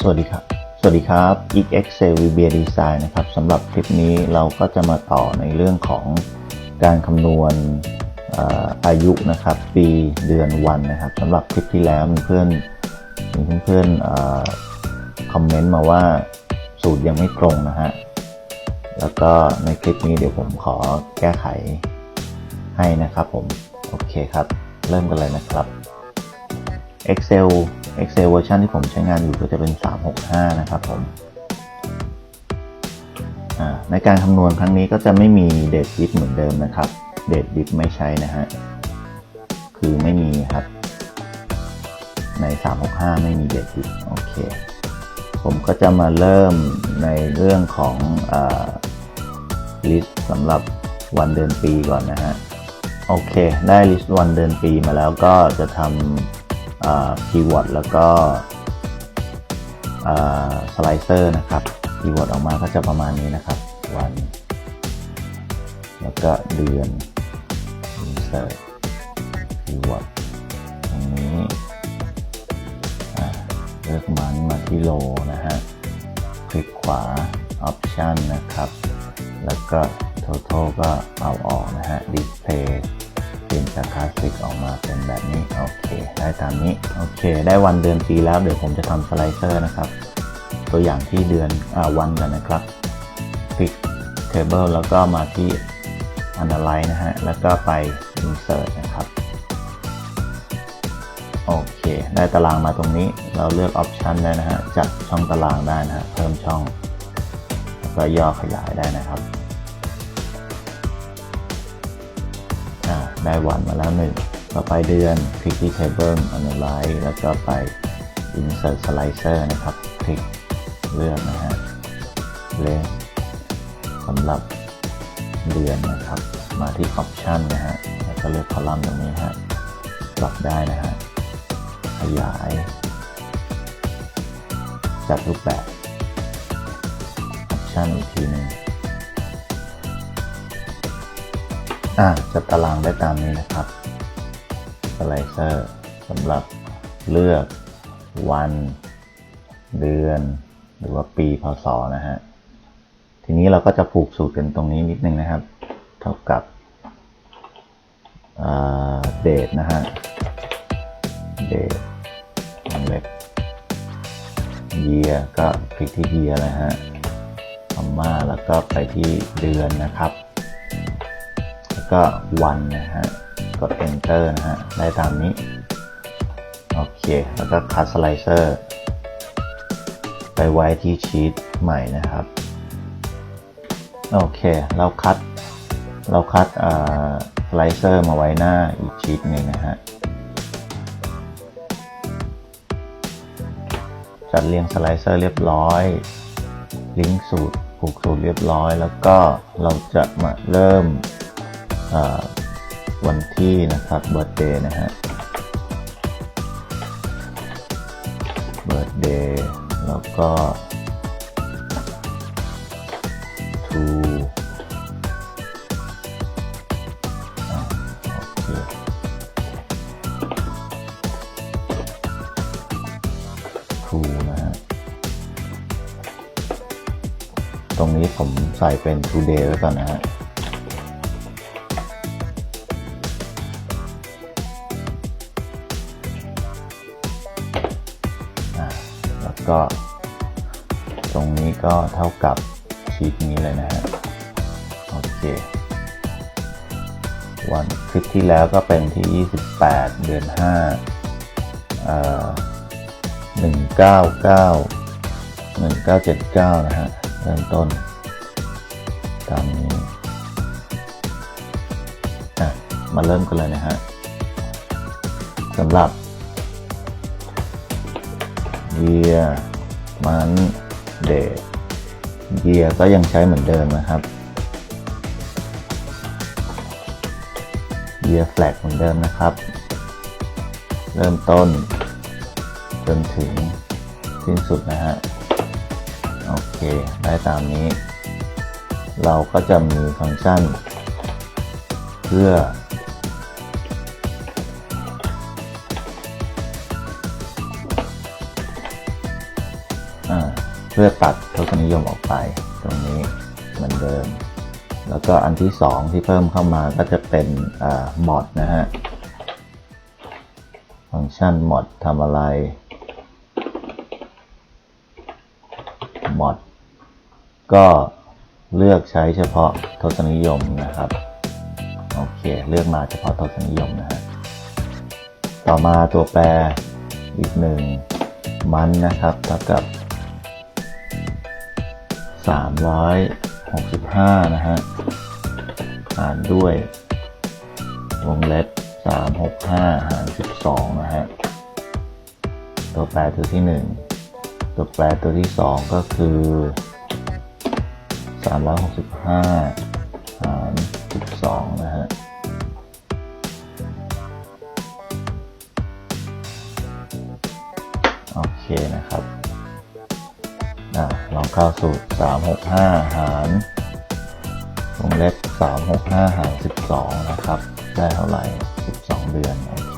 สวัสดีครับ สวัสดีครับ Geek Excel VBA Design นะครับสำหรับคลิปนี้เราก็จะมาต่อในเรื่องของการคำนวณออายุนะครับปีเดือนวันนะครับสำหรับคลิปที่แล้วมีเพื่อนมีเพื่อนๆเอ่อคอมเมนต์มาว่าสูตรยังไม่ตรงนะฮะแล้วก็ในคลิปนี้เดี๋ยวผมขอแก้ไขให้นะครับผม โอเคครับ เริ่มกันเลยนะครับ Excel Excel เวอร์ชันที่ผมใช้งานอยู่ก็จะเป็น 365 นะครับผมในการคำนวณครั้งนี้ก็จะไม่มีเดทดิฟเหมือนเดิมนะครับเดทดิฟไม่ใช้นะฮะคือไม่มีครับ ใน 365 ไม่มีเดทดิฟโอเค ผมก็จะมาเริ่มในเรื่องของลิสต์สำหรับวันเดือนปีก่อนนะฮะโอเค ได้ลิสต์วันเดือนปีมาแล้วก็จะทำ คีย์เวิร์ดแล้วก็สไลเซอร์นะครับคีย์เวิร์ดออกมาก็จะประมาณนี้นะครับวัน แล้วก็เดือน insert คีย์เวิร์ดตรงนี้เลือกมันมาที่โลนะฮะ คลิกขวา Option นะครับ แล้วก็ Total ก็เอาออกนะฮะ Display เปลี่ยนจากคลาสสิกออกมาเป็นแบบนี้ โอเค ได้ตามนี้ โอเค ได้วันเดือนปีแล้ว เดี๋ยวผมจะทำสไลเซอร์นะครับ ตัวอย่างที่เดือนอ่าวันกันนะครับคลิก Table แล้วก็มาที่ Analyze นะฮะ แล้วก็ไป Insert นะครับ โอเค ได้ตารางมาตรงนี้ เราเลือก Option ได้นะฮะ จัดช่องตารางได้นะฮะ เพิ่มช่อง แล้วก็ย่อขยายได้นะครับ ได้วันมาแล้วหนึ่งต่อไปเดือนคลิกที่ Table Analyze แล้วก็ไป Insert Slicer นะครับ คลิกเลือกนะฮะเลนสำหรับเดือนนะครับ มาที่ Option นะฮะแล้วก็เลือกคอลัมน์ตรงนี้ฮะปรับได้นะฮะขยาย จัดรูปแบบ Option อีกทีหนึ่ง อ่าจัดตารางได้ตามนี้นะครับสไลเซอร์สำหรับเลือกวัน เดือน หรือว่าปีพศนะฮะ ทีนี้เราก็จะผูกสูตรกันตรงนี้นิดนึงนะครับ เท่ากับเดทนะฮะเดทวงเล็บ year ก็คลิกที่ year นะฮะคอมมาแล้วก็ไปที่เดือนนะครับ แล้วก็วันนะฮะ กด enter นะฮะ ได้ตามนี้ โอเค แล้วก็คัดสไลเซอร์ไปไว้ที่ชีตใหม่นะครับ โอเค เราคัด เราคัดสไลเซอร์มาไว้หน้าอีกชีตหนึ่งนะฮะ จัดเรียงสไลเซอร์เรียบร้อย ลิงก์สูตรผูกสูตรเรียบร้อย แล้วก็เราจะมาเริ่ม วันที่นะครับเบิร์ d เดย์นะฮะเบิร์ d เดย์แล้วก็ to อะโอเค to นะฮะ ตรงนี้ผมใส่เป็น today ไว้ก่อนนะฮะ ก็ ตรงนี้ก็เท่ากับชีตนี้เลยนะฮะโอเค วันคลิปที่แล้วก็เป็นที่ 28 เดือน5เอ่อ199 1979 นะฮะ เริ่มต้น ตามนี้อะมาเริ่มกันเลยนะฮะสำหรับ year month day year ก็ยังใช้เหมือนเดิมนะครับ year flag เหมือนเดิมนะครับ เริ่มต้น จนถึงสิ้นสุดนะฮะ โอเค ได้ตามนี้ เราก็จะมีฟังก์ชัน เพื่อ พื่อตัดทศนิยมออกไปตรงนี้เหมือนเดิม แล้วก็อันที่สองที่เพิ่มเข้ามาก็จะเป็นอ่า mod นะฮะฟังก์ชัน mod ทำอะไร mod ก็เลือกใช้เฉพาะทศนิยมนะครับ โอเค เลือกมาเฉพาะทศนิยมนะฮะต่อมาตัวแปรอีกหนึ่งมันนะครับเท่ากับ 365 นะฮะหารด้วย วงเล็บ 365 หาร 12 นะฮะ ตัวแปรตัวที่ 1 ตัวแปรตัวที่ 2 ก็คือ 365 หาร 12 นะฮะโอเคนะครับ ลองเข้าสูตร 365 หารวงเล็บ 365 หาร 12 นะครับ ได้เท่าไหร่ 12 เดือน โอเค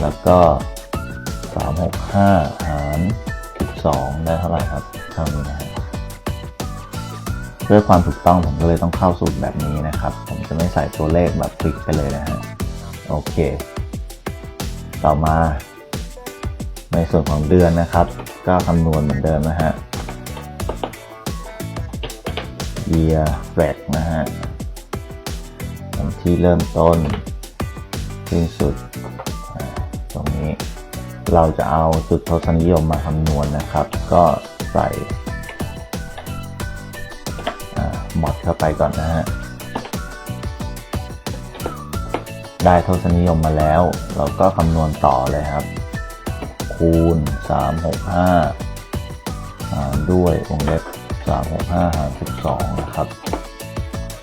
แล้วก็ 365 หาร 12 ได้เท่าไหร่ครับเท่านี้นะฮะเพื่อความถูกต้องผมก็เลยต้องเข้าสูตรแบบนี้นะครับ ผมจะไม่ใส่ตัวเลขแบบฟิกไปเลยนะฮะ โอเค ต่อมา ในส่วนของเดือนนะครับ ก็คำนวณเหมือนเดิมนะฮะ year flat นะฮะวันที่เริ่มต้นสิ้นสุด ตรงนี้เราจะเอาจุดทศนิยมมาคำนวณนะครับ ก็ใส่หมดเข้าไปก่อนนะฮะ ได้ทศนิยมมาแล้ว เราก็คำนวณต่อเลยครับ คูณ 365ด้วยวงเล็บ 365หาร12 นะครับ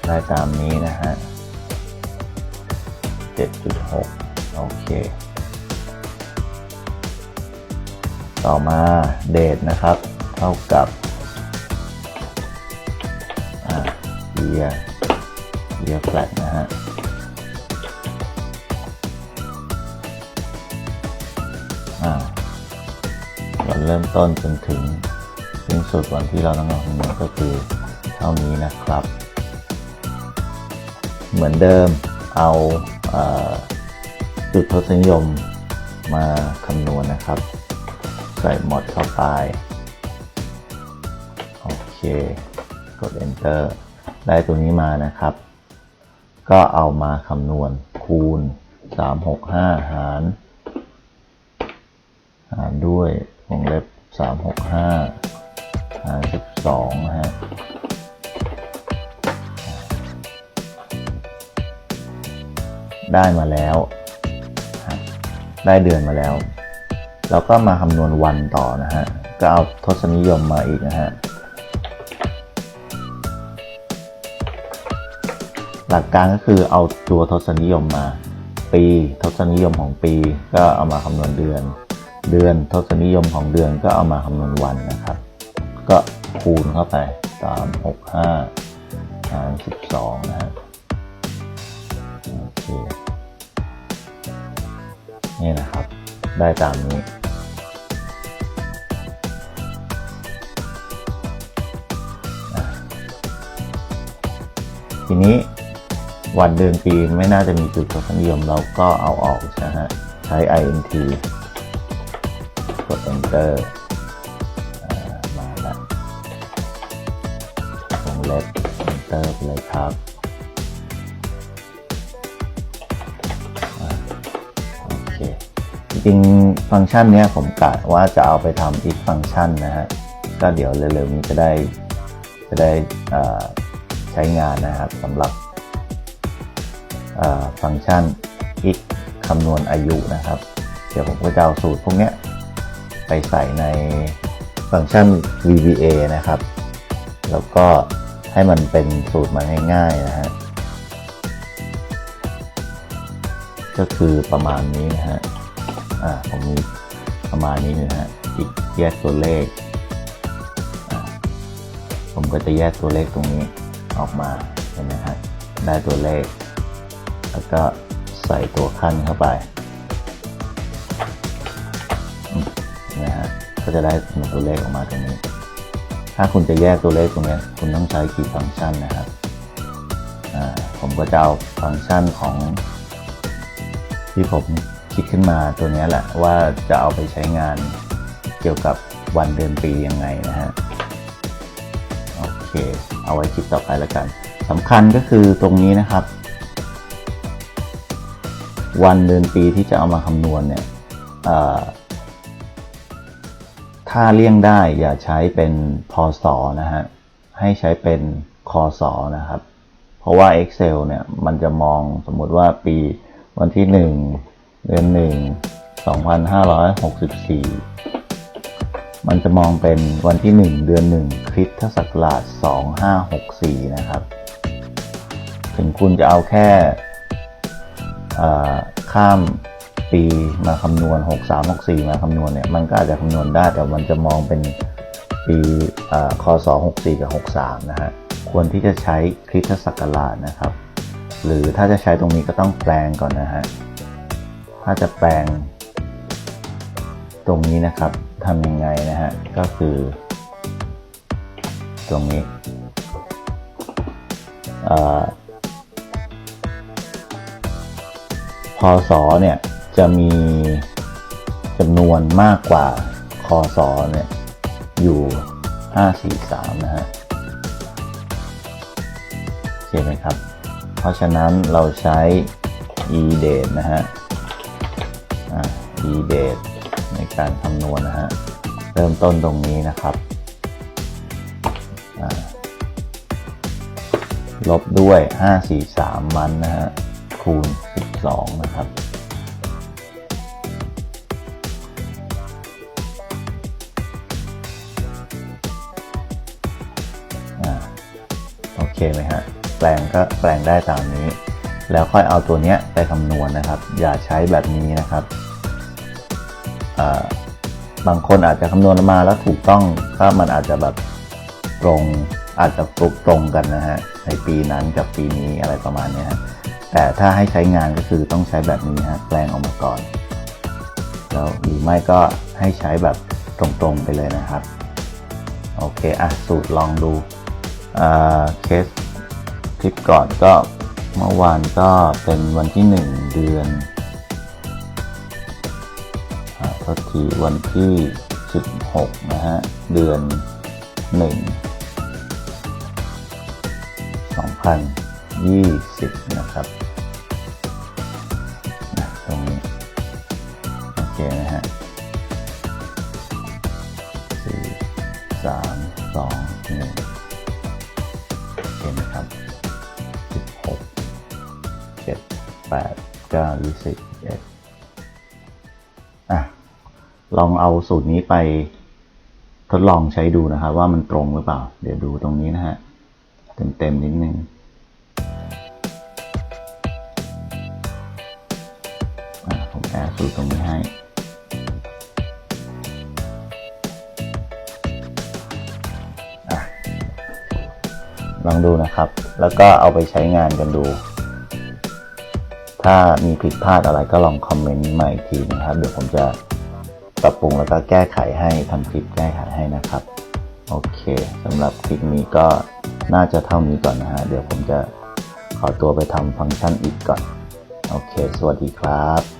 ได้ตามนี้นะฮะ 7.6 โอเค ต่อมาเดทนะครับ เท่ากับอ่า year year flat นะฮะอ่าวันเริ่มต้นจนถึง สิ้นสุดวันที่เราต้องเอาคำนก็คือเท่านี้นะครับ เหมือนเดิมเอาจุดทศนิยมมาคำนวณนะครับ ใส่หมดเข้าไป โอเค กด enter ได้ตัวนี้มานะครับ ก็เอามาคำนวณคูณ 365 หาร หารด้วยวงเล็บ 365หา 12นะฮะได้มาแล้ว ได้เดือนมาแล้ว เราก็มาคำนวณวันต่อนะฮะ ก็เอาทศนิยมมาอีกนะฮะ หลักการก็คือเอาตัวทศนิยมมา ปีทศนิยมของปี ก็เอามาคำนวณเดือน เดือนทศนิยมของเดือนก็เอามาคำนวณวันนะครับ ก็คูณเข้าไป 3 6 5 หาร 12 นะฮะโอเค นี่นะครับ ได้ตามนี้ ทีนี้วันเดือนปีไม่น่าจะมีจุดทศนิยมเราก็เอาออกนะฮะ ใช้ int กด enter enter ไปเลยครับโอเคจริงฟังก์ชันนี้ผมกะว่าจะเอาไปทำอีกฟังก์ชันนะฮะก็เดี๋ยวเร็วๆนี้จะได้จะได้ใช้งานนะครับสำหรับฟังก์ชันอีกคำนวณอายุนะครับ เดี๋ยวผมก็จะเอาสูตรพวกนี้ไปใส่ในฟังก์ชัน VBA นะครับ แล้วก็ ให้มันเป็นสูตรมาง่ายๆนะฮะ ก็คือประมาณนี้นะฮะ อ่าผมมีประมาณนี้นะฮะอีกแยกตัวเลขอ่าผมก็จะแยกตัวเลขตรงนี้ออกมาเห็นไหมฮะได้ตัวเลข แล้วก็ใส่ตัวขั้นเข้าไปนะฮะก็จะได้ตัวเลขออกมาตรงนี้ ถ้าคุณจะแยกตัวเลขตรงนี้คุณต้องใช้คีย์ฟังก์ชันนะครับผมก็จะเอาฟังก์ชันของ ที่ผมคิดขึ้นมาตัวนี้แหละว่าจะเอาไปใช้งานเกี่ยวกับวันเดือนปียังไงนะฮะโอเค เอาไว้คลิปต่อไปแล้วกันสำคัญก็คือตรงนี้นะครับ วันเดือนปีที่จะเอามาคำนวณเนี่ย ถ้าเลี่ยงได้อย่าใช้เป็นพศนะฮะ ให้ใช้เป็นคศนะครับ เพราะว่า Excel เนี่ย มันจะมองสมมติว่าปีวันที่ 1 เดือน 1 2564 มันจะมองเป็นวันที่ 1 เดือน 1 คริสตศักราช 2564 นะครับ ถึงคุณจะเอาแค่ข้าม ปีมาคำนวณ 63 64 มาคำนวณเนี่ยมันก็อาจจะคำนวณได้แต่มันจะมองเป็นปีอ่าคศ64 กับ 63 นะฮะควรที่จะใช้คริสตศักราชนะครับ หรือถ้าจะใช้ตรงนี้ก็ต้องแปลงก่อนนะฮะถ้าจะแปลงตรงนี้นะครับทำยังไงนะฮะก็คือ ตรงนี้เอ่อพศเนี่ย จะมีจำนวนมากกว่าคศเนี่ยอยู่ 543 นะฮะโอเคไหมครับ เพราะฉะนั้นเราใช้ e date นะฮะ e date ในการคำนวณนะฮะ เริ่มต้นตรงนี้นะครับ ลบด้วย 543 มันนะฮะ คูณ 12 นะครับ เคไหมฮะ แปลงก็แปลงได้ตามนี้ แล้วค่อยเอาตัวเนี้ยไปคำนวณนะครับ อย่าใช้แบบนี้นะครับ บางคนอาจจะคำนวณมาแล้วถูกต้องก็มันอาจจะแบบตรงอาจจะตรงตรงกันนะฮะในปีนั้นกับปีนี้อะไรประมาณนี้ฮะแต่ถ้าให้ใช้งานก็คือต้องใช้แบบนี้ฮะแปลงออกมาก่อน แล้วหรือไม่ก็ให้ใช้แบบตรงๆไปเลยนะครับ โอเค อะ สูตรลองดู เคสคลิปก่อนก็เมื่อวานก็เป็นวันที่ 1 เดือนก็ทีวันที่ 16 นะฮะ เดือน 1 2020 นะครับ แปดเก้ายี่สิบเอ็ดอะ ลองเอาสูตรนี้ไปทดลองใช้ดูนะครับว่ามันตรงหรือเปล่า เดี๋ยวดูตรงนี้นะฮะ เต็มๆนิดนึงผมแอดสูตรตรงนี้ให้ลองดูนะครับ แล้วก็เอาไปใช้งานกันดู ถ้ามีผิดพลาดอะไรก็ลองคอมเมนต์มาอีกทีนะครับ เดี๋ยวผมจะปรับปรุงแล้วก็แก้ไขให้ทำคลิปแก้ไขให้นะครับ โอเคสำหรับคลิปนี้ก็น่าจะเท่านี้ก่อนนะฮะ เดี๋ยวผมจะขอตัวไปทำฟังก์ชันอีกก่อน โอเค สวัสดีครับ